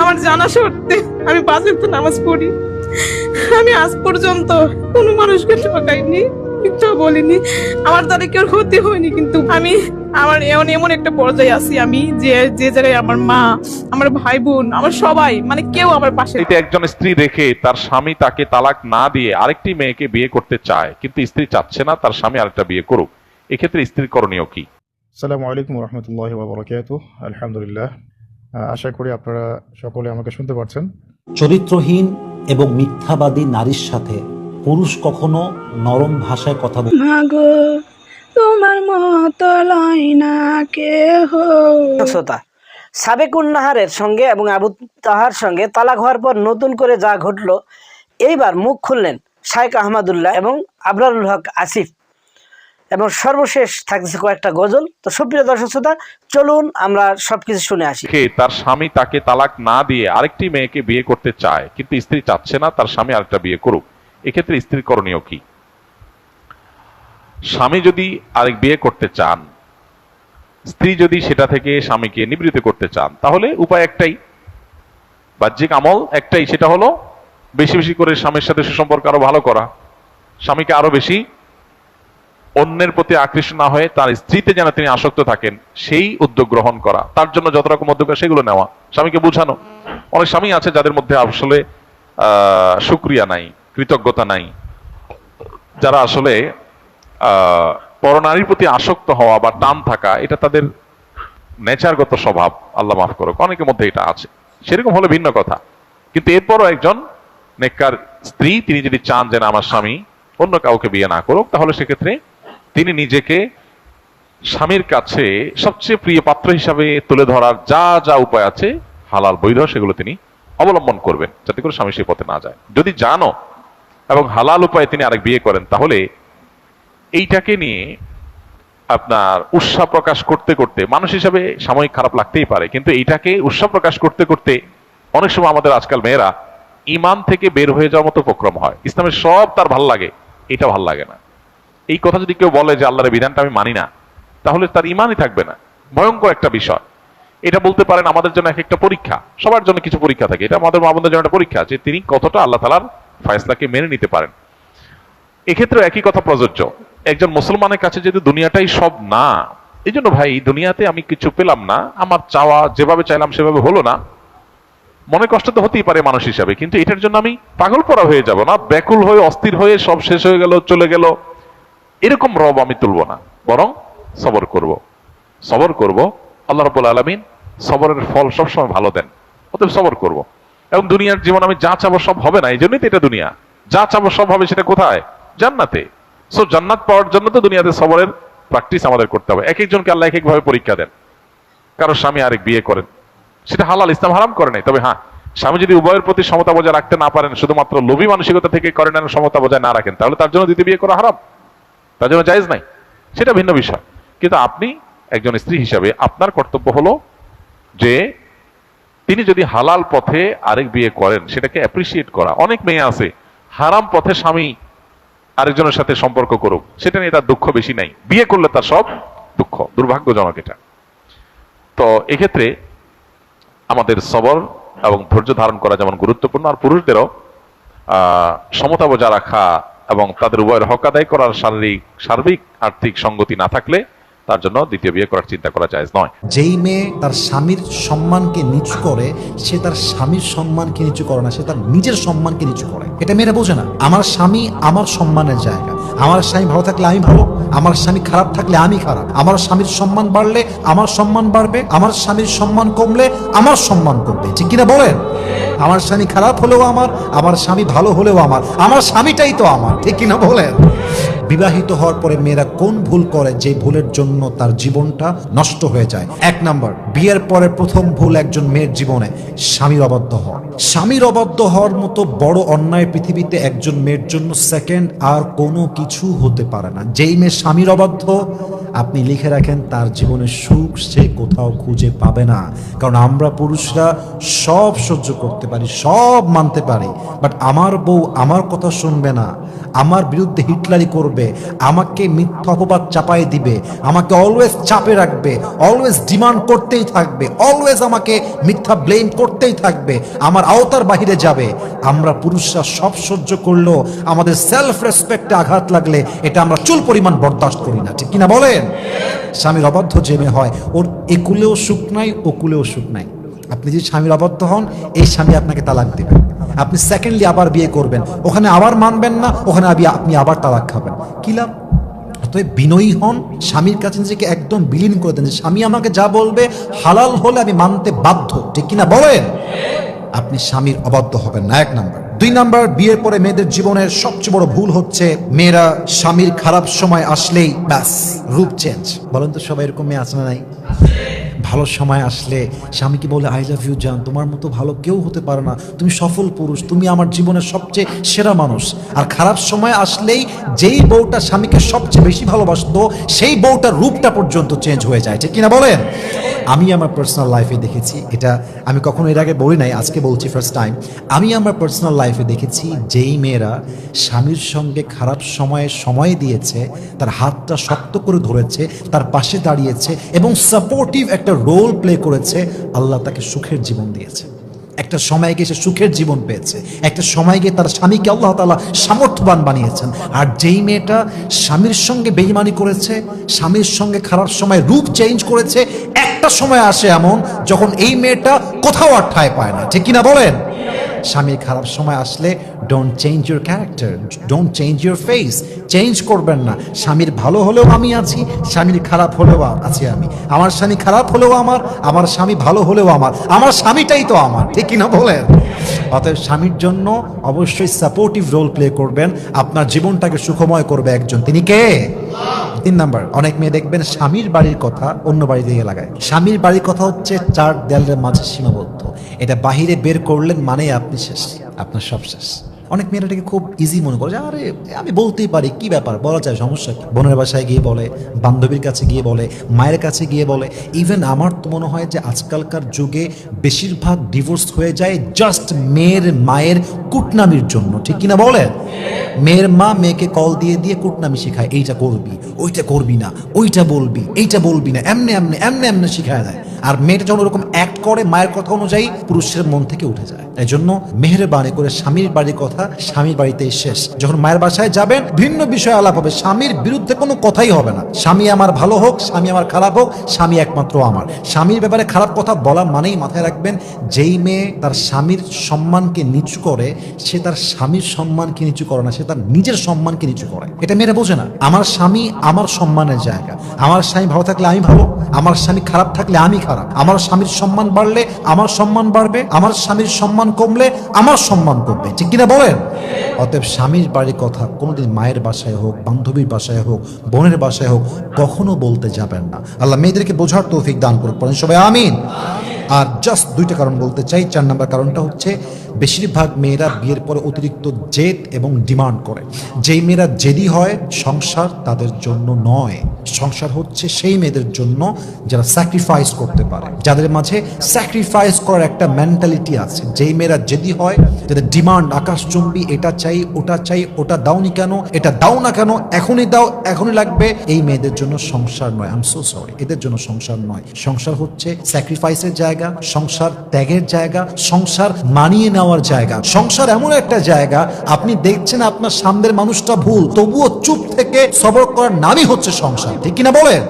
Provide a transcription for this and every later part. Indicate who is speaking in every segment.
Speaker 1: আমার জানা সত্ত্বে আমি পাঁচের তো নামাজ পড়ি। আমি আজ পর্যন্ত কোনো মানুষকে ঠকাইনি মিথ্যা বলিনি। আমার দ্বারা কেউ ক্ষতি হয়নি কিন্তু আমি আমার এমন এমন একটা পর্যায়ে আছি আমি যে যে জায়গায় আমার মা আমার ভাই বোন আমার সবাই মানে কেউ আমার পাশে
Speaker 2: একজন স্ত্রী রেখে তার স্বামী তাকে তালাক না দিয়ে আরেকটি মেয়েকে বিয়ে করতে চায় কিন্তু স্ত্রী চাচ্ছে না তার স্বামী আরেকটা বিয়ে করুক। এক্ষেত্রে স্ত্রীর করণীয় কি?
Speaker 3: আসসালামু আলাইকুম রহমতুল্লাহ বরকাত আলহামদুলিল্লাহ। আশা করি আপনারা সকলে আমাকে শুনতে পারছেন।
Speaker 4: চরিত্রহীন এবং মিথ্যাবাদী নারীর সাথে পুরুষ কখনো নরম ভাষায় কথা বলে
Speaker 5: মাগো তোমার মতো লয় না কেহ।
Speaker 6: শ্রোতা সাবেকুন নাহারের সঙ্গে এবং আবু তাহার সঙ্গে তালাক হওয়ার পর নতুন করে যা ঘটলো এইবার মুখ খুললেন শায়েক আহমদুল্লাহ এবং আবরারুল হক আসিফ। এবং সর্বশেষ থাকছে কয়েকটা গজল। তো সুপ্রিয় দর্শক শ্রোতা, চলুন আমরা সবকিছু শুনে আসি।
Speaker 2: তার স্বামী তাকে তালাক না দিয়ে আরেকটি মেয়েকে বিয়ে করতে চায়, কিন্তু স্ত্রী চাচ্ছে না, তার স্বামী আরেকটা বিয়ে করুক। এক্ষেত্রে স্ত্রীর করণীয় কি? স্বামী যদি আরেক বিয়ে করতে চান, স্ত্রী যদি সেটা থেকে স্বামীকে নিবৃত্ত করতে চান, তাহলে উপায় একটাই। বাহ্যিক আমল একটাই, সেটা হলো বেশি বেশি করে স্বামীর সাথে সুসম্পর্ক আরও ভালো করা। স্বামীকে আরও বেশি অন্যের প্রতি আকৃষ্ট না হয়ে তার স্ত্রীতে যেন তিনি আসক্ত থাকেন, সেই উদ্যোগ গ্রহণ করা। তার জন্য যত রকম উদ্যোগ সেগুলো নেওয়া। স্বামীকে বোঝানো। অনেক স্বামী আছে যাদের মধ্যে আসলে সুক্রিয়া নাই, কৃতজ্ঞতা নাই। যারা আসলে পরনারীর প্রতি আসক্ত হওয়া বা টান থাকা, এটা তাদের নেচারগত স্বভাব। আল্লাহ মাফ করুক, অনেকের মধ্যে এটা আছে। সেরকম হলে ভিন্ন কথা। কিন্তু এরপরও একজন নেককার স্ত্রী, তিনি যদি চান যে আমার স্বামী অন্য কাউকে বিয়ে না করুক, তাহলে সেক্ষেত্রে তিনি নিজেকে স্বামীর কাছে সবচেয়ে প্রিয় পাত্র হিসাবে তুলে ধরার যা যা উপায় আছে, হালাল বৈধ, সেগুলো তিনি অবলম্বন করবেন, যাতে করে স্বামী সে পথে না যায়। যদি জানো এবং হালাল উপায়ে তিনি আরেক বিয়ে করেন, তাহলে এইটাকে নিয়ে আপনার উৎসাহ প্রকাশ করতে করতে, মানুষ হিসাবে সাময়িক খারাপ লাগতেই পারে, কিন্তু এইটাকে উৎসাহ প্রকাশ করতে করতে অনেক সময় আমাদের আজকাল মেয়েরা ইমান থেকে বের হয়ে যাওয়ার মতো উপক্রম হয়। ইসলামের সব তার ভালো লাগে, এটা ভালো লাগে না। এই কথা যদি কেউ বলে যে আল্লাহর বিধানটা আমি মানি না, তাহলে তার ইমানই থাকবে না। ভয়ঙ্কর একটা বিষয়। এটা বলতে পারেন আমাদের জন্য এক একটা পরীক্ষা। সবার জন্য কিছু পরীক্ষা থাকে। এটা আমাদের মা বোনদের জন্য একটা পরীক্ষা যে তিনি কতটা আল্লাহ তালার ফায়সলাকে মেনে নিতে পারেন। এক্ষেত্রে একই কথা প্রযোজ্য। একজন মুসলমানের কাছে যদি দুনিয়াটাই সব না এই জন্য ভাই দুনিয়াতে আমি কিছু পেলাম না, আমার চাওয়া যেভাবে চাইলাম সেভাবে হলো না। মনে কষ্ট তো হতেই পারে মানুষ হিসাবে, কিন্তু এটার জন্য আমি পাগল পড়া হয়ে যাব না, ব্যাকুল হয়ে, অস্থির হয়ে সব শেষ হয়ে গেল, চলে গেল। এরকম রব আমি তুলব না, বরং সবর করব। সবর করব, আল্লাহ রবুল আলমিন সবরের ফল সবসময় ভালো দেন, অতএব সবর করব। এবং দুনিয়ার জীবন আমি যা চাবো সব হবে না এই জন্যই তো এটা দুনিয়া। যা চাবো সব হবে সেটা কোথায়? জান্নাতে। সো জান্নাত পাওয়ার জন্য তো দুনিয়াতে সবরের প্র্যাকটিস আমাদের করতে হবে। এক একজনকে আল্লাহ এক একভাবে পরীক্ষা দেন। কারও স্বামী আরেক বিয়ে করেন। সেটা হালাল, ইসলাম হারাম করে নাই, তবে হ্যাঁ স্বামী যদি উভয়ের প্রতি সমতা বজায় রাখতে না পারেন, শুধুমাত্র লোভী মানসিকতা থেকে করেন সমতা বজায় না রাখেন, তাহলে তার জন্য দ্বিতীয় বিয়ে করা হারাম। তার জন্য জায়েজ নাই। সেটা ভিন্ন বিষয়। কিন্তু আপনি একজন স্ত্রী হিসাবে আপনার কর্তব্য হলো যে তিনি যদি হালাল পথে আরেক বিয়ে করেন, সেটাকে অ্যাপ্রিসিয়েট করা। অনেক মেয়ে আছে, হারাম পথে স্বামী আরেকজনের সাথে সম্পর্ক করুক, সেটা নিয়ে তার দুঃখ বেশি নাই। বিয়ে করলে তার সব দুঃখ, দুর্ভাগ্যজনক এটা। তো এক্ষেত্রে আমাদের সবর এবং ধৈর্য ধারণ করা যেমন গুরুত্বপূর্ণ, আর পুরুষদেরও সমতা বজায় রাখা এবং তাদের উভয়ের হক আদায় করার শারীরিক সার্বিক আর্থিক সঙ্গতি না থাকলে তার জন্য দ্বিতীয় বিয়ে করার চিন্তা করা যায় নয়।
Speaker 4: যেই মেয়ে তার স্বামীর সম্মানকে নিচু করে, সে তার স্বামীর সম্মানকে নিচু করে না, সে তার নিজের সম্মানকে নিচু করে। এটা মেয়েরা বোঝে না। আমার স্বামী আমার সম্মানের জায়গা। আমার স্বামী ভালো থাকলে আমি ভালো। আমার স্বামী খারাপ থাকলে আমি খারাপ। আমার স্বামীর সম্মান বাড়লে আমার সম্মান বাড়বে। আমার স্বামীর সম্মান কমলে আমার সম্মান কমবে। ঠিক কিনা বলেন? আমার স্বামী খারাপ হলেও আমার আমার স্বামী ভালো হলেও আমার। আমার স্বামীটাই তো আমার। ঠিক কিনা বলেন? বিবাহিত হওয়ার পরে মেয়েরা কোন ভুল করে যে ভুলের জন্য তার জীবনটা নষ্ট হয়ে যায়? এক নাম্বার, বিয়ের পরে প্রথম ভুল একজন মেয়ের জীবনে স্বামীর অবাধ্য হওয়া। স্বামীর অবাধ্য হওয়ার মতো বড় অন্যায় পৃথিবীতে একজন মেয়ের জন্য সেকেন্ড আর কোনো কিছু হতে পারে না। যেই মেয়ে স্বামীর অবাধ্য, আপনি লিখে রাখেন তার জীবনের সুখ সে কোথাও খুঁজে পাবে না। কারণ আমরা পুরুষরা সব সহ্য করতে পারি, সব মানতে পারি। বাট আমার বউ আমার কথা শুনবে না। আমার বিরুদ্ধে হিটলারি করবে, আমাকে মিথ্যা অপবাদ চাপাই দিবে, আমাকে অলওয়েজ চাপে রাখবে অলওয়েজ ডিমান্ড করতেই থাকবে অলওয়েজ আমাকে মিথ্যা ব্লেম করতেই থাকবে, আমার আওতার বাহিরে যাবে। আমরা পুরুষরা সব সহ্য করলেও আমাদের সেলফ রেসপেক্টে আঘাত লাগলে এটা আমরা চুল পরিমাণ বরদাস্ত করি না, ঠিক কিনা বলেন? স্বামীর অবাধ্য জেমে হয়, ওর একুলেও সুখ নাই ওকুলেও সুখ নাই। আপনি যদি স্বামীর অবাধ্য হন, এই স্বামী আপনাকে তালাক দেবেন আপনি সেকেন্ডলি আবার বিয়ে করবেন। ওখানে আবার মানবেন না, ওখানে আপনি আবার তালাক খাবেন। কি লাভ? অতএব বিনয়ী হন, স্বামীর কাছে নিজেকে একদম বিলীন করে দেন স্বামী আমাকে যা বলবে, হালাল হলে আমি মানতে বাধ্য। ঠিক কিনা বলেন? আপনি স্বামীর অবাধ্য হবেন না, এক নাম্বার। দুই নাম্বার, বিয়ের পরে মেয়েদের জীবনের সবচেয়ে বড় ভুল হচ্ছে, মেয়েরা স্বামীর খারাপ সময় আসলেই ব্যাস, রূপ চেঞ্জ বলেন তো সবাই এরকম মেয়ে আছে না নাই? ভালো সময় আসলে স্বামীকে বলে আই লাভ ইউ জান, তোমার মতো ভালো কেউ হতে পারে না। তুমি সফল পুরুষ, তুমি আমার জীবনের সবচেয়ে সেরা মানুষ। আর খারাপ সময় আসলেই যেই বউটা স্বামীকে সবচেয়ে বেশি ভালোবাসত, সেই বউটার রূপটা পর্যন্ত চেঞ্জ হয়ে যায়। ঠিক কিনা বলেন? আমি আমার পার্সোনাল লাইফে দেখেছি, এটা আমি কখনো এর আগে বলি নাই, আজকে বলছি ফার্স্ট টাইম আমি আমার পার্সোনাল লাইফে দেখেছি যেই মেয়েরা স্বামীর সঙ্গে খারাপ সময়ে সময় দিয়েছে, তার হাতটা শক্ত করে ধরেছে, তার পাশে দাঁড়িয়েছে এবং সাপোর্টিভ একটা রোল প্লে করেছে, আল্লাহ তাকে সুখের জীবন দিয়েছে। একটা সময় গিয়ে সে সুখের জীবন পেয়েছে। একটা সময় গিয়ে তার স্বামীকে আল্লাহ তালা সামর্থ্যবান বানিয়েছেন। আর যেই মেয়েটা স্বামীর সঙ্গে বেইমানি করেছে, স্বামীর সঙ্গে খারাপ সময় রূপ চেঞ্জ করেছে, একটা সময় আসে এমন যখন এই মেয়েটা কোথাও আর ঠায় পায় না। ঠিক কিনা বলেন? স্বামীর খারাপ সময় আসলে don't change your character don't change your face change করবেন না। স্বামীর ভালো হলেও আমি আছি, স্বামীর খারাপ হলেও আছি আমি। আমার স্বামী খারাপ হলেও আমার আমার স্বামী ভালো হলেও আমার। আমার স্বামীটাই তো আমার, ঠিক কিনা বলেন? অতএব স্বামীর জন্য অবশ্যই সাপোর্টিভ রোল প্লে করবেন। আপনার জীবনটাকে সুখময় করবে একজন। তিনি কে? তিন নাম্বার, অনেক মেয়ে দেখবেন স্বামীর বাড়ির কথা অন্য বাড়ি দিয়ে লাগায়। স্বামীর বাড়ির কথা হচ্ছে চার দেয়ালের মাঝে সীমাবদ্ধ। এটা বাহিরে বের করলেন মানে আপনি শেষ, আপনার সব শেষ। অনেক মেয়েরা এটাকে খুব ইজি মনে করে যে, আরে, আমি বলতেই পারি, কি ব্যাপার? বলা যায় সমস্যা বোনের বাসায় গিয়ে বলে, বান্ধবীর কাছে গিয়ে বলে, মায়ের কাছে গিয়ে বলে। ইভেন আমার তো মনে হয় যে, আজকালকার যুগে বেশিরভাগ ডিভোর্স হয়ে যায় জাস্ট মেয়ের মায়ের কুটনামির জন্য। ঠিক কিনা বলেন? মেয়ের মা মেয়েকে কল দিয়ে দিয়ে কুটনামি শেখায়, এইটা করবি, ওইটা করবি না, ওইটা বলবি, এইটা বলবি না, এমনি এমনি এমনি এমনি শিখায় দেয়। আর মেয়েটা যখন ওরকম অ্যাক্ট করে, মায়ের কথা অনুযায়ী পুরুষের মন থেকে উঠে যায়। এই জন্য মেহেরবানি করে স্বামীর বাড়ির কথা স্বামীর বাড়িতেই শেষ। যখন মায়ের বাসায় যাবেন, ভিন্ন বিষয় আলাপ হবে। স্বামীর বিরুদ্ধে কোনো কথাই হবে না। স্বামী আমার ভালো হোক, স্বামী আমার খারাপ হোক, স্বামী একমাত্র আমার। স্বামীর ব্যাপারে খারাপ কথা বলা মানেই মাথায় রাখবেন, যেই মেয়ে তার স্বামীর সম্মানকে নিচু করে, সে তার স্বামীর সম্মানকে নিচু করে না, সে তার নিজের সম্মানকে নিচু করে। এটা মেয়েরা বোঝে না। আমার স্বামী আমার সম্মানের জায়গা। আমার স্বামী ভালো থাকলে আমি ভালো, আমার স্বামী খারাপ থাকলে আমি খারাপ। আমার স্বামীর সম্মান বাড়লে আমার সম্মান বাড়বে, আমার স্বামীর সম্মান কমলে আমার সম্মান কমবে। ঠিক কিনা বলেন? অতএব স্বামীর বাড়ির কথা কোনোদিন মায়ের বাসায় হোক, বান্ধবীর বাসায় হোক, বোনের বাসায় হোক, কখনো বলতে যাবেন না। আল্লাহ মেয়েদেরকে বোঝার তৌফিক দান করুক। পড়েন সবাই, আমিন। আর জাস্ট দুইটা কারণ বলতে চাই। চার নাম্বার কারণটা হচ্ছে, বেশিরভাগ মেয়েরা বিয়ের পরে অতিরিক্ত জেদ এবং ডিমান্ড করে। যেই মেয়েরা জেদি হয়, সংসার তাদের জন্য নয়। সংসার হচ্ছে সেই মেয়েদের জন্য যারা স্যাক্রিফাইস করতে পারে। যাদের মাঝে স্যাক্রিফাইস করার একটা মেন্টালিটি আছে। যেই মেয়েরা জেদি হয়, যাদের ডিমান্ড আকাশচুম্বী, এটা চাই, ওটা চাই, ওটা দাওনি কেন, এটা দাও না কেন, এখনই দাও, এখনই লাগবে, এই মেয়েদের জন্য সংসার নয়। আম সো সরি এদের জন্য সংসার নয়। সংসার হচ্ছে স্যাক্রিফাইসের জায়গা সংসার ত্যাগের জায়গা, সংসার মানিয়ে নেওয়ার জায়গা। সংসার এমন একটা জায়গা, আপনি দেখছেন আপনার সামনের মানুষটা ভুল, তবুও চুপ থেকে সবর করার নামই হচ্ছে সংসার। ঠিক কিনা বলেন?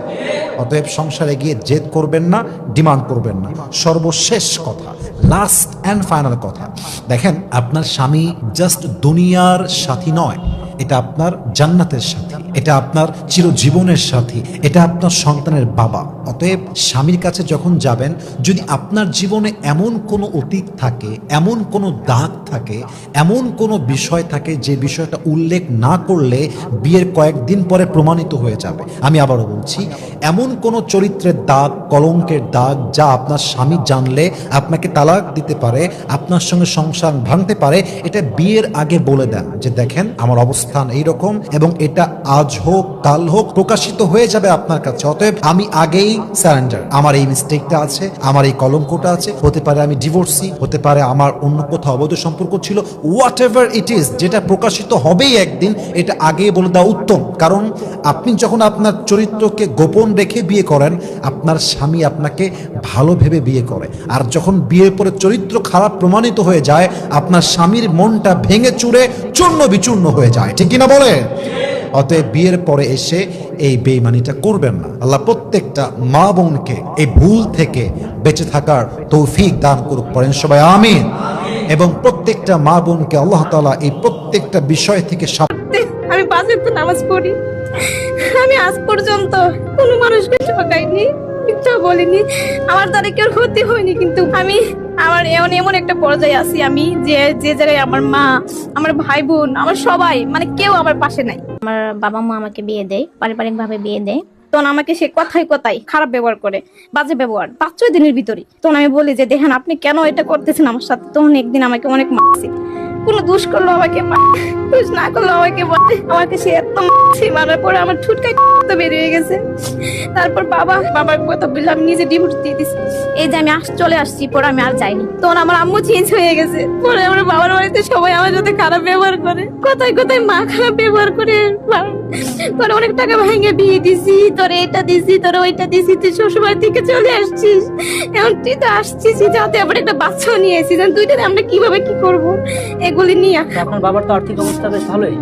Speaker 4: অতএব সংসারে গিয়ে জেদ করবেন না, ডিমান্ড করবেন না। সর্বশেষ কথা লাস্ট অ্যান্ড ফাইনাল কথা। দেখেন, আপনার স্বামী জাস্ট দুনিয়ার সাথী নয়, এটা আপনার জান্নাতের সাথী, এটা আপনার চিরজীবনের সাথী, এটা আপনার সন্তানের বাবা। অতএব স্বামীর কাছে যখন যাবেন, যদি আপনার জীবনে এমন কোনো অতীত থাকে, এমন কোনো দাগ থাকে, এমন কোনো বিষয় থাকে যে বিষয়টা উল্লেখ না করলে বিয়ের কয়েকদিন পরে প্রমাণিত হয়ে যাবে। আমি আবারও বলছি, এমন কোনো চরিত্রের দাগ, কলঙ্কের দাগ যা আপনার স্বামী জানলে, আপনাকে তালাক দিতে পারে, আপনার সঙ্গে সংসার ভাঙতে পারে, এটা বিয়ের আগে বলে দেন যে দেখেন আমার অবস্থা অবস্থান এইরকম এবং এটা আজ হোক, কাল হোক, প্রকাশিত হয়ে যাবে আপনার কাছে। অতএব আমি আগেই স্যারেন্ডার আমার এই মিস্টেকটা আছে, আমার এই কলঙ্কটা আছে, হতে পারে আমি ডিভোর্সি হতে পারে আমার অন্য কোথাও অবৈধ সম্পর্ক ছিল। হোয়াট এভার ইট ইজ যেটা প্রকাশিত হবেই একদিন, এটা আগেই বলে দেওয়া উত্তম। কারণ আপনি যখন আপনার চরিত্রকে গোপন রেখে বিয়ে করেন? আপনার স্বামী আপনাকে ভালো ভেবে বিয়ে করে। আর যখন বিয়ের পরে চরিত্র খারাপ প্রমাণিত হয়ে যায়, আপনার স্বামীর মনটা ভেঙে চুরে চূর্ণ বিচূর্ণ হয়ে যায়। ঠিক কিনা বলে অতএব বিয়ের পরে এসে এই বেইমানিটা করবেন না। আল্লাহ প্রত্যেকটা মা বোনকে এই ভুল থেকে বেঁচে থাকার তৌফিক দান করুক, পড়েন সবাই আমিন। এবং প্রত্যেকটা মা বোনকে আল্লাহ তাআলা এই প্রত্যেকটা বিষয় থেকে
Speaker 1: আমি পাঁচের তো নামাজ পড়ি। আমি আজ পর্যন্ত কোনো মানুষকে ঠকাইনি মিথ্যা বলিনি। আমার দ্বারা কেউ ক্ষতি হয়নি কিন্তু আমি আমার এমন এমন একটা পর্যায়ে আছি আমি যে যে জায়গায় আমার মা আমার ভাই বোন আমার সবাই মানে কেউ আমার পাশে নাই।
Speaker 7: আমার বাবা মা আমাকে বিয়ে দেয় পারিবারিক ভাবে বিয়ে দেয়। তখন আমাকে সে কথাই কথাই খারাপ ব্যবহার করে বাজে ব্যবহার পাঁচ ছয় দিনের ভিতরে তখন আমি বলি যে দেখেন আপনি কেন এটা করতেছেন আমার সাথে? তখন একদিন আমাকে অনেক মারছে। কোনো দোষ করল আমাকে দোষ না করল আমাকে আমাকে সে এত মারার পরে আমার ঠুটকাই তো বেরিয়ে গেছে। তারপর বাবা, বাবার কথা বললাম, নিজে ডিভোর্স দিয়ে দিছি। এই যে আমি আস, চলে আসছি, পরে আমি আর যাইনি। তখন আমার আম্মু চেঞ্জ হয়ে গেছে। পরে আমার বাবার বাড়িতে সবাই আমার সাথে খারাপ ব্যবহার করে। কোথায় কোথায় মা খারাপ ব্যবহার করে। তোর অনেক টাকা ভেঙে বিয়ে দিছি, তোর এটা দিছি, তোর ওইটা দিছি, তুই শ্বশুরবাড়ি থেকে চলে আসছিস। এখন তুই তো আসছিস যাতে আবার একটা বাচ্চাও নিয়ে এসেছিস দুইটাতে আমরা কীভাবে কি করব? এগুলি নিয়ে
Speaker 8: আপনার বাবার তো আর্থিক অবস্থা বেশ ভালোই।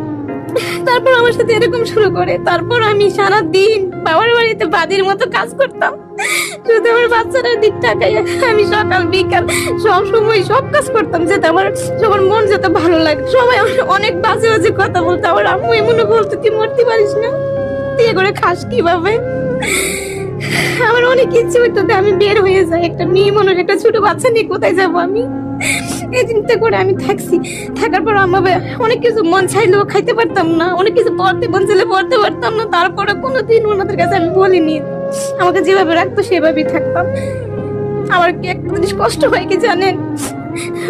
Speaker 1: তারপর আমার সাথে এরকম শুরু করে। তারপর আমি সারা দিন বাবার বাড়িতে বাদির মতো কাজ করতাম। শুধু আমার বাচ্চাটার দিক তাকাই আমি সকাল, বিকাল সব সময় সব কাজ করতাম যাতে আমার সবার মন যাতে ভালো লাগে। সবাই অনেক বাজে বাজে কথা বলতো। আমার আম্মু এমনও বলতো, তুই মরতে পারিস না। তুই করে খাস কীভাবে? আমার অনেক ইচ্ছে হইতো আমি বের হয়ে যাই। একটা মেয়ে মনের একটা ছোট বাচ্চা নিয়ে কোথায় যাব আমি? এই চিন্তা করে আমি থাকছি। থাকার পর আমার অনেক কিছু মন চাইলেও খাইতে পারতাম না, অনেক কিছু পড়তে, মন চাইলে পড়তে পারতাম না। তারপরে কোনোদিন ওনাদের কাছে আমি বলিনি। আমাকে যেভাবে রাখতো সেভাবেই থাকতাম। আমার কি একটা জিনিস কষ্ট হয় কি জানেন?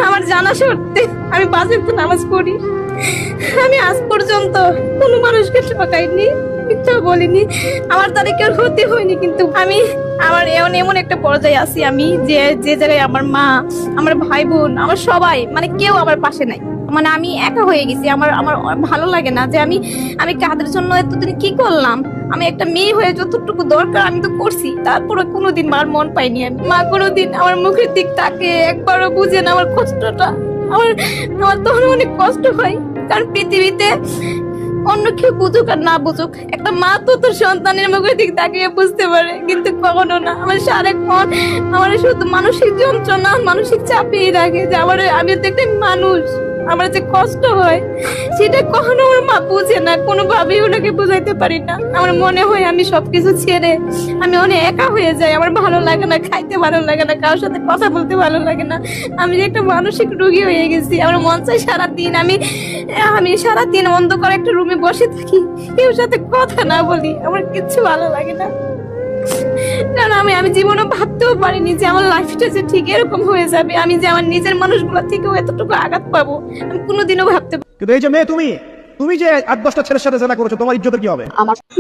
Speaker 1: আমার জানা সত্ত্বে আমি বাজে তো নামাজ পড়ি। আমি আজ পর্যন্ত কোনো মানুষকে ঠকাইনি। মিথ্যা বলিনি। আমার দ্বারা কেউ ক্ষতি হয়নি, কিন্তু আমি আমার এমন এমন একটা পর্যায়ে আছি আমি যে যে জায়গায় আমার মা, আমার ভাই বোন, আমার সবাই মানে কেউ আমার পাশে নাই। মানে আমি একা হয়ে গেছি। আমার আমার ভালো লাগে না যে আমি আমি কাদের জন্য এতদিন কি করলাম? আমি একটা মেয়ে হয়ে যতটুকু দরকার আমি তো করছি। তারপরে কোনোদিন মার মন পাইনি আমি। মা কোনোদিন আমার মুখের দিক তাকে একবারও বুঝে না আমার কষ্টটা। আমার আমার তখন অনেক কষ্ট হয়। কারণ পৃথিবীতে অন্য কেউ বুঝুক আর না বুঝুক, একটা মা তো তোর সন্তানের মুখের দিক তাকিয়ে বুঝতে পারে, কিন্তু কখনো না। আমার সারাক্ষণ আমার শুধু মানসিক যন্ত্রণা, মানসিক চাপিয়ে রাখে যে আমার আমি তো একটা মানুষ। আমার যে কষ্ট হয়, সেটা কখনো আমার মা বুঝে না, কোনোভাবেই ওনাকে বুঝাইতে পারি না। আমার মনে হয় আমি সবকিছু ছেড়ে আমি অনেক একা হয়ে যাই। আমার ভালো লাগে না, খাইতে ভালো লাগে না, কারোর সাথে কথা বলতে ভালো লাগে না। আমি যে একটা মানসিক রোগী হয়ে গেছি, আমার মন চাই সারাদিন আমি আমি সারাদিন অন্ধকার একটা রুমে বসে থাকি, কেউ সাথে কথা না বলি, আমার কিচ্ছু ভালো লাগে না। কারণ আমি আমি জীবনে ভাবতেও পারিনি যে আমার লাইফটা যে ঠিক এরকম হয়ে যাবে। আমি যে আমার নিজের মানুষগুলো থেকেও এতটুকু আঘাত পাবো আমি কোনোদিনও ভাবতে
Speaker 9: কিন্তু এই যে মেয়ে তুমি তুমি যে আট দশটা ছেলের সাথে জেনা করেছ তোমার ইজ্জতের কি হবে?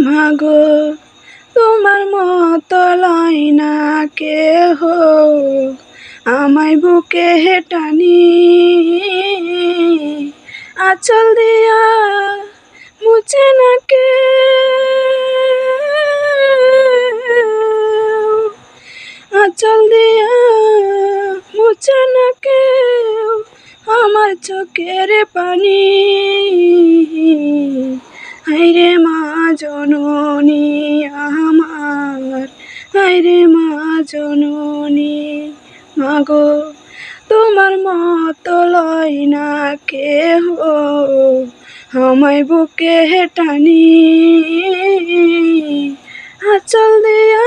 Speaker 10: মাগো তোমার মতো লয় না কেহ। আমায় বুকে হেটানি। আচল দিয়া মুছে না কে আচল দিয়া না কেউ আমার চোখের পানি। হাইরে মা জননী আমার হাইরে মা জননী মাগো, তোমার মতো লয় না কেহ, আমায় বুকে টানি। আচল দিয়া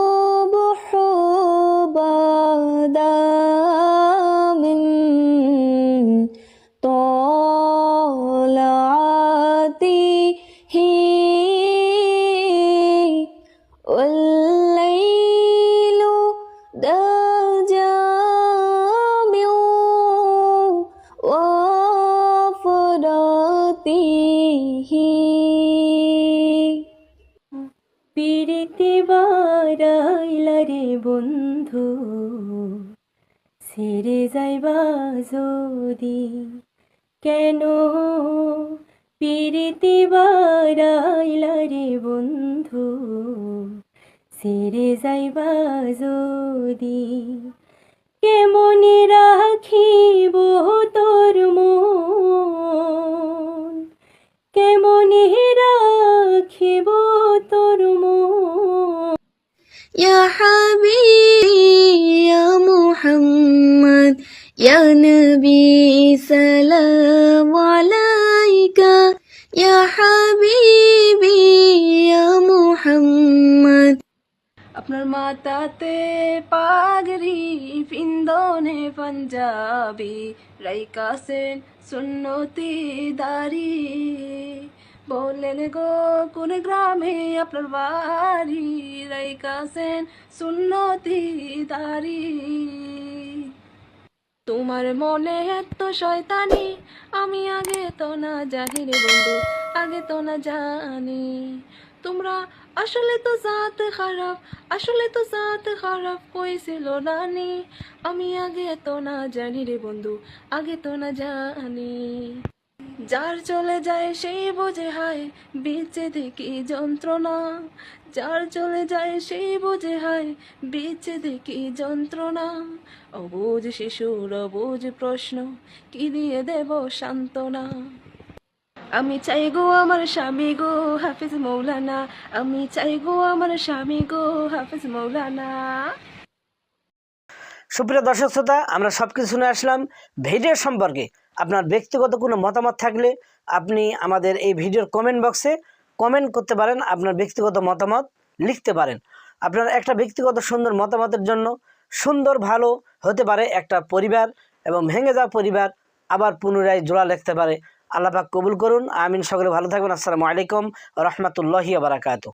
Speaker 5: ছেড়ে যাইবা যদি? কেন পিড়িতে বারাইলারে বন্ধু? ছেড়ে যাইবা যদি? কেমনে রাখিব তোর মন? কেমনে রাখিব তোর মন? يا حبيبي يا محمد يا نبي سلام عليك يا حبيبي يا محمد আপনার মাতাতে পাগড়ি পিন্দনে পাঞ্জাবি রাইকাসেন সুন্নতি দাড়ি বললেন, গো, কোন গ্রামে আপনার বাড়ি? রাইকাসেন সুন্নতি দাড়ি তোমার মনে এত শয়তানি, আমি আগে তো না জানি রে বন্ধু, আগে তো না জানি। তোমরা, আসলে তো জাত খারাপ, আসলে তো জাত খারাপ কইছিল নানি? আমি আগে তো না জানি রে বন্ধু, আগে তো না জানি। যার চলে যায় সেই বোঝে, হায়, বেঁচে দেখি যন্ত্রণা। যার চলে যায় সেই বোঝে, হায়, বেঁচে দেখি যন্ত্রণা। অবুঝ শিশুর অবুঝ প্রশ্ন, কি দিয়ে দেব সান্ত্বনা? আমি চাই গো আমার স্বামী গো হাফিজ মৌলানা, আমি চাই গো আমার স্বামী গো হাফিজ মৌলানা।
Speaker 6: সুপ্রিয় দর্শক শ্রোতা, আমরা সব কিছু শুনে আসলাম ভিডিও সম্পর্কে। আপনার ব্যক্তিগত কোনো মতামত থাকলে আপনি আমাদের এই ভিডিওর কমেন্ট বক্সে কমেন্ট করতে পারেন, আপনার ব্যক্তিগত মতামত লিখতে পারেন। আপনার একটা ব্যক্তিগত সুন্দর মতামতের জন্য সুন্দর, ভালো হতে পারে একটা পরিবার এবং ভেঙে যাওয়া পরিবার আবার পুনরায় জোড়া লিখতে পারে। আল্লাহ পাক কবুল করুন। আমিন। সকলে ভালো থাকবেন। আসসালামু আলাইকুম রহমতুল্লাহি বারাকাতু